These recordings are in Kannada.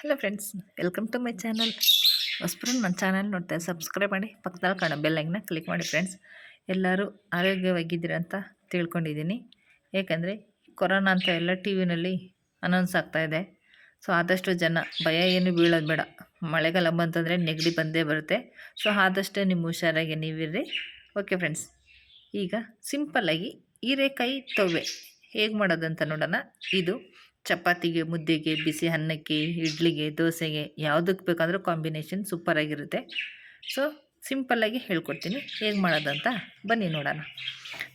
Hello friends welcome to my channel ಹೊಸಬ್ರು ನನ್ನ ಚಾನಲ್ ನೋಡ್ತಾರೆ ಸಬ್ಸ್ಕ್ರೈಬ್ ಮಾಡಿ, ಪಕ್ಕದಲ್ಲಿ ಕಾಣೋ ಬೆಲ್ಲೈಗ್ನ ಕ್ಲಿಕ್ ಮಾಡಿ ಫ್ರೆಂಡ್ಸ್ ಎಲ್ಲರೂ ಆರೋಗ್ಯವಾಗಿದ್ದೀರ ಅಂತ ತಿಳ್ಕೊಂಡಿದ್ದೀನಿ. ಏಕೆಂದರೆ ಕೊರೋನಾ ಅಂತ ಎಲ್ಲ ಟಿ ವಿನಲ್ಲಿ ಅನೌನ್ಸ್ ಆಗ್ತಾಯಿದೆ ಸೊ ಆದಷ್ಟು ಜನ ಭಯ ಏನು ಬೀಳೋದು ಬೇಡ. ಮಳೆಗಾಲ ಬಂತಂದರೆ ನೆಗಡಿ ಬಂದೇ ಬರುತ್ತೆ. ಸೊ ಆದಷ್ಟು ನಿಮ್ಮ ಹುಷಾರಾಗಿ ನೀವಿರ್ರಿ. ಓಕೆ ಫ್ರೆಂಡ್ಸ್ ಈಗ ಸಿಂಪಲ್ಲಾಗಿ ಹೀರೆಕಾಯಿ ತೊವೆ ಹೇಗೆ ಮಾಡೋದಂತ ನೋಡೋಣ. ಇದು ಚಪಾತಿಗೆ, ಮುದ್ದೆಗೆ, ಬಿಸಿ ಅನ್ನಕ್ಕೆ, ಇಡ್ಲಿಗೆ, ದೋಸೆಗೆ ಯಾವುದಕ್ಕೆ ಬೇಕಾದರೂ ಕಾಂಬಿನೇಷನ್ ಸೂಪರಾಗಿರುತ್ತೆ ಸೊ ಸಿಂಪಲ್ಲಾಗಿ ಹೇಳ್ಕೊಡ್ತೀನಿ. ಹೇಗೆ ಮಾಡೋದಂತ ಬನ್ನಿ ನೋಡೋಣ.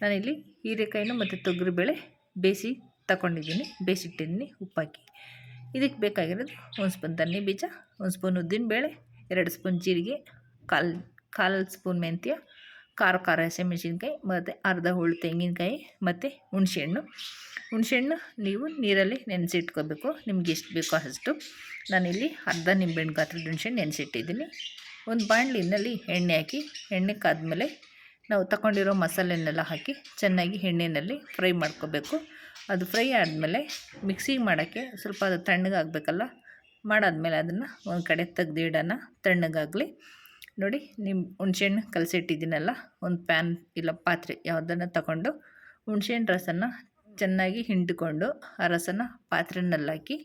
ನಾನಿಲ್ಲಿ ಹೀರೆಕಾಯಿನೂ ಮತ್ತು ತೊಗರಿಬೇಳೆ ಬೇಯಿಸಿ ತಗೊಂಡಿದ್ದೀನಿ ಬೇಯಿಸಿಟ್ಟಿದ್ದೀನಿ ಉಪ್ಪಾಕಿ. ಇದಕ್ಕೆ ಬೇಕಾಗಿರೋದು ಒಂದು ಸ್ಪೂನ್ ತನ್ನಿ ಬೀಜ, ಒಂದು ಸ್ಪೂನ್ ಉದ್ದಿನಬೇಳೆ, ಎರಡು ಸ್ಪೂನ್ ಜೀರಿಗೆ, ಕಾಲು ಕಾಲು ಸ್ಪೂನ್ ಮೆಂತ್ಯ ಖಾರ ಖಾರ ಹಸಿಮೆಣಸಿನ್ಕಾಯಿ, ಮತ್ತು ಅರ್ಧ ಹುಳು ತೆಂಗಿನಕಾಯಿ, ಮತ್ತು ಹುಣಸೆಹಣ್ಣು. ಹುಣಸೆಹಣ್ಣು ನೀವು ನೀರಲ್ಲಿ ನೆನೆಸಿಟ್ಕೋಬೇಕು. ನಿಮ್ಗೆ ಎಷ್ಟು ಬೇಕೋ ಅಷ್ಟು. ನಾನಿಲ್ಲಿ ಅರ್ಧ ನಿಂಬೆಹಣ್ಣು ಗಾತ್ರದ ಹುಣಸೆಹಣ್ಣು ನೆನೆಸಿಟ್ಟಿದ್ದೀನಿ. ಒಂದು ಬಾಣಲಿನಲ್ಲಿ ಎಣ್ಣೆ ಹಾಕಿ, ಎಣ್ಣೆ ಕಾದ್ಮೇಲೆ ನಾವು ತಗೊಂಡಿರೋ ಮಸಾಲೆನೆಲ್ಲ ಹಾಕಿ ಚೆನ್ನಾಗಿ ಎಣ್ಣೆಯಲ್ಲಿ ಫ್ರೈ ಮಾಡ್ಕೋಬೇಕು. ಅದು ಫ್ರೈ ಆದಮೇಲೆ ಮಿಕ್ಸಿಗೆ ಮಾಡೋಕ್ಕೆ ಸ್ವಲ್ಪ ಅದು ತಣ್ಣಗಾಗಬೇಕಲ್ಲ, ಮಾಡಾದ್ಮೇಲೆ ಅದನ್ನು ಒಂದು ಕಡೆ ತೆಗ್ದಿಡೋಣ, ತಣ್ಣಗಾಗಲಿ. ನೋಡಿ ನಿಮ್ಮ ಹುಣ್ಸೆಹಣ್ಣು ಕಲಸಿಟ್ಟಿದ್ದೀನಲ್ಲ, ಒಂದು ಪ್ಯಾನ್ ಇಲ್ಲ ಪಾತ್ರೆ ಯಾವುದನ್ನು ತಗೊಂಡು ಹುಣ್ಸೆಹಣ್ಣು ರಸನ ಚೆನ್ನಾಗಿ ಹಿಂಡ್ಕೊಂಡು ಆ ರಸನ ಪಾತ್ರೆನಲ್ಲಾಕಿ,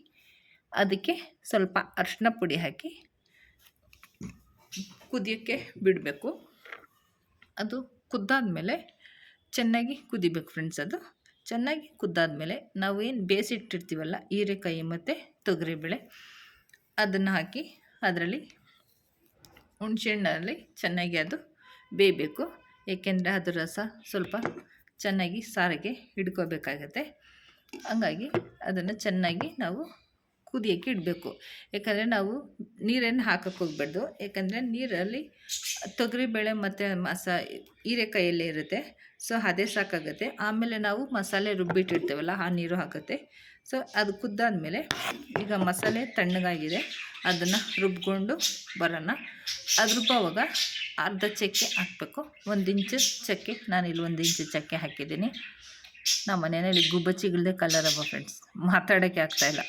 ಅದಕ್ಕೆ ಸ್ವಲ್ಪ ಅರಿಶಿನ ಪುಡಿ ಹಾಕಿ ಕುದಿಯೋಕ್ಕೆ ಬಿಡಬೇಕು. ಅದು ಕುದ್ದಾದಮೇಲೆ ಚೆನ್ನಾಗಿ ಕುದಿಬೇಕು ಫ್ರೆಂಡ್ಸ್ ಅದು. ಚೆನ್ನಾಗಿ ಕುದ್ದಾದಮೇಲೆ ನಾವು ಏನು ಬೇಯಿಸಿಟ್ಟಿರ್ತೀವಲ್ಲ, ಹೀರೆಕಾಯಿ ಮತ್ತು ತೊಗರಿಬೇಳೆ, ಅದನ್ನು ಹಾಕಿ ಅದರಲ್ಲಿ ಹುಣ್ಸೆಹಣ್ಣಲ್ಲಿ ಚೆನ್ನಾಗಿ ಅದು ಬೇಯಬೇಕು. ಏಕೆಂದರೆ ಅದು ರಸ ಸ್ವಲ್ಪ ಚೆನ್ನಾಗಿ ಸಾರಿಗೆ ಹಿಡ್ಕೋಬೇಕಾಗತ್ತೆ. ಹಂಗಾಗಿ ಅದನ್ನು ಚೆನ್ನಾಗಿ ನಾವು ಕುದಿಯೋಕ್ಕೆ ಇಡಬೇಕು. ಯಾಕಂದರೆ ನಾವು ನೀರನ್ನು ಹಾಕಕ್ಕೆ ಹೋಗ್ಬಾರ್ದು. ಯಾಕಂದರೆ ನೀರಲ್ಲಿ ತೊಗರಿಬೇಳೆ ಮತ್ತು ಮಸ ಹೀರೆಕಾಯಲ್ಲೇ ಇರುತ್ತೆ. ಸೊ ಅದೇ ಸಾಕಾಗುತ್ತೆ. ಆಮೇಲೆ ನಾವು ಮಸಾಲೆ ರುಬ್ಬಿಟ್ಟಿರ್ತೇವಲ್ಲ, ಆ ನೀರು ಹಾಕುತ್ತೆ. ಸೊ ಅದು ಕುದ್ದಾದಮೇಲೆ ಈಗ ಮಸಾಲೆ ತಣ್ಣಗಾಗಿದೆ. ಅದನ್ನು ರುಬ್ಕೊಂಡು ಬರೋಣ. ಅದು ರುಬ್ಬೋವಾಗ ಅರ್ಧ ಚಕ್ಕೆ ಹಾಕಬೇಕು. ಒಂದು ಇಂಚು ಚಕ್ಕೆ ನಾನಿಲ್ಲಿ ಒಂದು ಇಂಚು ಚಕ್ಕೆ ಹಾಕಿದ್ದೀನಿ. ನಮ್ಮ ಮನೆಯಲ್ಲಿ ಗುಬ್ಬಚ್ಚಿಗಳದೇ ಕಲರ್ ಅವ ಫ್ರೆಂಡ್ಸ್ ಮಾತಾಡೋಕ್ಕೆ ಆಗ್ತಾಯಿಲ್ಲ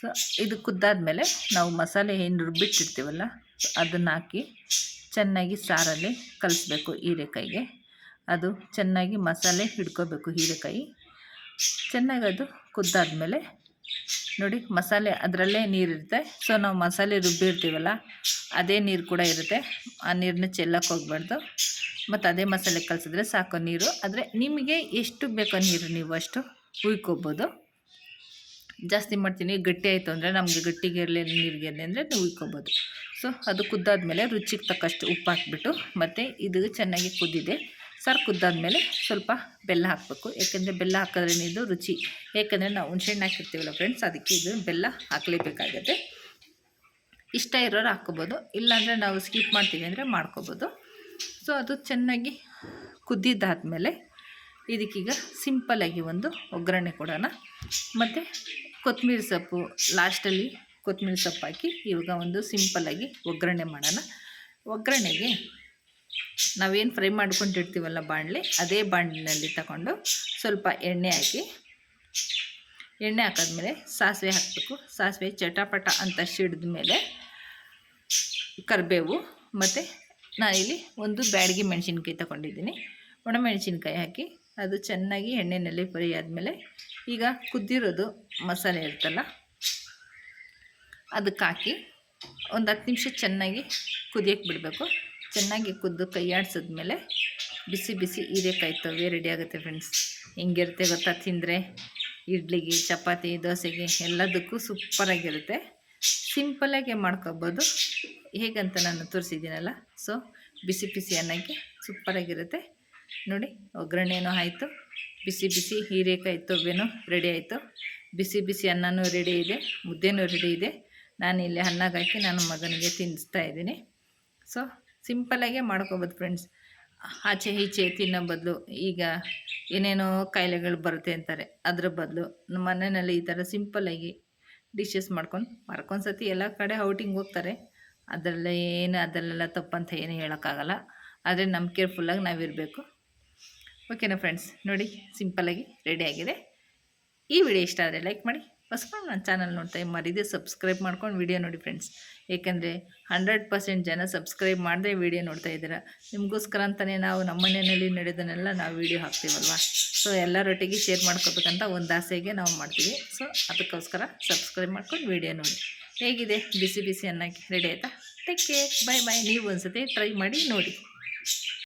ಸೊ ಇದು ಕುದ್ದಾದಮೇಲೆ ನಾವು ಮಸಾಲೆ ಏನು ರುಬ್ಬಿಟ್ಟಿರ್ತೀವಲ್ಲ ಅದನ್ನು ಹಾಕಿ ಚೆನ್ನಾಗಿ ಸಾರಲ್ಲಿ ಕಲಿಸ್ಬೇಕು ಹೀರೆಕಾಯಿಗೆ. ಅದು ಚೆನ್ನಾಗಿ ಮಸಾಲೆ ಹಿಡ್ಕೋಬೇಕು ಹೀರೆಕಾಯಿ. ಚೆನ್ನಾಗಿ ಅದು ಕುದ್ದಾದಮೇಲೆ ನೋಡಿ ಮಸಾಲೆ ಅದರಲ್ಲೇ ನೀರಿರುತ್ತೆ ಸೊ ನಾವು ಮಸಾಲೆ ರುಬ್ಬಿರ್ತೀವಲ್ಲ, ಅದೇ ನೀರು ಕೂಡ ಇರುತ್ತೆ. ಆ ನೀರನ್ನ ಚೆಲ್ಲಕ್ಕೆ ಹೋಗ್ಬಾರ್ದು. ಮತ್ತು ಅದೇ ಮಸಾಲೆ ಕಲಸಿದ್ರೆ ಸಾಕು ನೀರು. ಆದರೆ ನಿಮಗೆ ಎಷ್ಟು ಬೇಕೋ ನೀರು ನೀವು ಅಷ್ಟು ಉಯ್ಕೋಬೋದು ಜಾಸ್ತಿ ಮಾಡ್ತೀನಿ. ಗಟ್ಟಿ ಆಯಿತು ಅಂದರೆ ನಮಗೆ ಗಟ್ಟಿಗೆ ಇರಲಿ, ನೀರಿಗೆ ಅಂದರೆ ನೀವು ಉಯ್ಕೋಬೋದು ಸೊ ಅದು ಕುದ್ದಾದಮೇಲೆ ರುಚಿಗೆ ತಕ್ಕಷ್ಟು ಉಪ್ಪು ಹಾಕ್ಬಿಟ್ಟು, ಮತ್ತು ಇದು ಚೆನ್ನಾಗಿ ಕುದ್ದಿದೆ. ಸರ್ ಕುದ್ದಾದಮೇಲೆ ಸ್ವಲ್ಪ ಬೆಲ್ಲ ಹಾಕಬೇಕು. ಯಾಕೆಂದರೆ ಬೆಲ್ಲ ಹಾಕಿದ್ರೆ ಇದು ರುಚಿ. ಏಕೆಂದರೆ ನಾವು ಹುಣ್ಸೆಹಣ್ಣು ಹಾಕಿರ್ತೀವಲ್ಲ ಫ್ರೆಂಡ್ಸ್ ಅದಕ್ಕೆ ಇದು ಬೆಲ್ಲ ಹಾಕಲೇಬೇಕಾಗತ್ತೆ. ಇಷ್ಟ ಇರೋರು ಹಾಕ್ಕೋಬೋದು. ಇಲ್ಲಾಂದರೆ ನಾವು ಸ್ಕಿಪ್ ಮಾಡ್ತೀವಿ ಅಂದರೆ ಮಾಡ್ಕೋಬೋದು. ಸೊ ಅದು ಚೆನ್ನಾಗಿ ಕುದ್ದಿದ್ದಾದಮೇಲೆ ಇದಕ್ಕೀಗ ಸಿಂಪಲ್ಲಾಗಿ ಒಂದು ಒಗ್ಗರಣೆ ಕೊಡೋಣ. ಮತ್ತು ಕೊತ್ತಂಬರಿ ಸೊಪ್ಪು ಲಾಸ್ಟಲ್ಲಿ ಕೊತ್ತಂಬರಿ ಸೊಪ್ಪು ಹಾಕಿ ಇವಾಗ ಒಂದು ಸಿಂಪಲ್ಲಾಗಿ ಒಗ್ಗರಣೆ ಮಾಡೋಣ. ಒಗ್ಗರಣೆಗೆ ನಾವೇನು ಫ್ರೈ ಮಾಡ್ಕೊಂಡಿರ್ತೀವಲ್ಲ ಬಾಣಲೆ, ಅದೇ ಬಾಣಲಿನಲ್ಲಿ ತಗೊಂಡು ಸ್ವಲ್ಪ ಎಣ್ಣೆ ಹಾಕಿ, ಎಣ್ಣೆ ಹಾಕಿದ್ಮೇಲೆ ಸಾಸಿವೆ ಹಾಕಬೇಕು. ಸಾಸಿವೆ ಚಟಪಟ ಅಂತ ಸಿಡಿದ ಮೇಲೆ ಕರಿಬೇವು ಮತ್ತು ನಾನಿಲ್ಲಿ ಒಂದು ಬ್ಯಾಡಗಿ ಮೆಣಸಿನ್ಕಾಯಿ ತಗೊಂಡಿದ್ದೀನಿ. ಒಣಮೆಣಸಿನ್ಕಾಯಿ ಹಾಕಿ ಅದು ಚೆನ್ನಾಗಿ ಎಣ್ಣೆಯಲ್ಲಿ ಫ್ರೈ ಆದಮೇಲೆ ಈಗ ಕುದ್ದಿರೋದು ಮಸಾಲೆ ಇರುತ್ತಲ್ಲ, ಅದಕ್ಕೆ ಹಾಕಿ ಒಂದು ಹತ್ತು ನಿಮಿಷ ಚೆನ್ನಾಗಿ ಕುದಿಯೋಕ್ಕೆ ಬಿಡಬೇಕು. ಚೆನ್ನಾಗಿ ಕುದ್ದು ಕೈ ಆಡಿಸಿದ್ಮೇಲೆ ಬಿಸಿ ಬಿಸಿ ಹೀರೆಕಾಯಿ ತವೆ ರೆಡಿ ಆಗುತ್ತೆ ಫ್ರೆಂಡ್ಸ್ ಹೆಂಗಿರುತ್ತೆ ಗೊತ್ತಾ ತಿಂದರೆ? ಇಡ್ಲಿಗೆ, ಚಪಾತಿ, ದೋಸೆಗೆ ಎಲ್ಲದಕ್ಕೂ ಸೂಪರಾಗಿರುತ್ತೆ ಸಿಂಪಲಾಗೆ ಮಾಡ್ಕೋಬೋದು. ಹೇಗಂತ ನಾನು ತೋರಿಸಿದ್ದೀನಲ್ಲ ಸೊ ಬಿಸಿ ಬಿಸಿ ಅನ್ನಕ್ಕೆ ಸೂಪರಾಗಿರುತ್ತೆ ನೋಡಿ ಒಗ್ಗರಣೆನೂ ಆಯಿತು. ಬಿಸಿ ಬಿಸಿ ಹೀರೆಕಾಯಿ ತೊವ್ವೆನೂ ರೆಡಿ ಆಯಿತು. ಬಿಸಿ ಬಿಸಿ ಅನ್ನನೂ ರೆಡಿ ಇದೆ, ಮುದ್ದೆನೂ ರೆಡಿ ಇದೆ. ನಾನು ಇಲ್ಲಿ ಅನ್ನಗಾಕಿ ನನ್ನ ಮಗನಿಗೆ ತಿನ್ನಿಸ್ತಾ ಇದ್ದೀನಿ. ಸೊ ಸಿಂಪಲಾಗೆ ಮಾಡ್ಕೋಬೋದು ಫ್ರೆಂಡ್ಸ್ ಆಚೆ ಈಚೆ ತಿನ್ನೋ ಬದಲು ಈಗ ಏನೇನೋ ಕಾಯಿಲೆಗಳು ಬರುತ್ತೆ ಅಂತಾರೆ, ಅದ್ರ ಬದಲು ನಮ್ಮ ಮನೆಯಲ್ಲಿ ಈ ಥರ ಸಿಂಪಲ್ಲಾಗಿ ಡಿಶಸ್ ಮಾಡ್ಕೊಂಡು ಮಾಡ್ಕೊಂಡು ಸತಿ ಎಲ್ಲ ಕಡೆ ಔಟಿಂಗ್ ಹೋಗ್ತಾರೆ. ಅದರಲ್ಲೇ ಏನು, ಅದರಲ್ಲೆಲ್ಲ ತಪ್ಪಂತ ಏನು ಹೇಳೋಕ್ಕಾಗಲ್ಲ. ಆದರೆ ನಮ್ಮ ಕೇರ್ಫುಲ್ಲಾಗಿ ನಾವಿರಬೇಕು. ಓಕೆನಾ ಫ್ರೆಂಡ್ಸ್ ನೋಡಿ ಸಿಂಪಲ್ಲಾಗಿ ರೆಡಿ ಆಗಿದೆ. ಈ ವಿಡಿಯೋ ಇಷ್ಟ ಆದರೆ ಲೈಕ್ ಮಾಡಿ ಫಸ್ಟ್ ನನ್ನ ಚಾನಲ್ ನೋಡ್ತಾ ಮರಿದೆ ಸಬ್ಸ್ಕ್ರೈಬ್ ಮಾಡ್ಕೊಂಡು ವಿಡಿಯೋ ನೋಡಿ ಫ್ರೆಂಡ್ಸ್ ಏಕೆಂದರೆ ಹಂಡ್ರೆಡ್ ಪರ್ಸೆಂಟ್ ಜನ ಸಬ್ಸ್ಕ್ರೈಬ್ ಮಾಡದೆ ವೀಡಿಯೋ ನೋಡ್ತಾ ಇದ್ದೀರಾ. ನಿಮಗೋಸ್ಕರ ಅಂತಲೇ ನಾವು ನಮ್ಮ ಮನೆಯಲ್ಲಿ ನಡೆಯೋದನ್ನೆಲ್ಲ ನಾವು ವೀಡಿಯೋ ಹಾಕ್ತೀವಲ್ವ? ಸೊ ಎಲ್ಲರೊಟ್ಟಿಗೆ ಶೇರ್ ಮಾಡ್ಕೋಬೇಕಂತ ಒಂದು ಆಸೆಗೆ ನಾವು ಮಾಡ್ತೀವಿ. ಸೊ ಅದಕ್ಕೋಸ್ಕರ ಸಬ್ಸ್ಕ್ರೈಬ್ ಮಾಡ್ಕೊಂಡು ವೀಡಿಯೋ ನೋಡಿ. ಹೇಗಿದೆ? ಬಿಸಿ ಬಿಸಿ ಅನ್ನಕ್ಕೆ ರೆಡಿ ಆಯಿತಾ? ಟೇಕ್ ಕೇರ್ ಬಾಯ್ ಬಾಯ್ ನೀವು ಒಂದ್ಸತಿ ಟ್ರೈ ಮಾಡಿ ನೋಡಿ.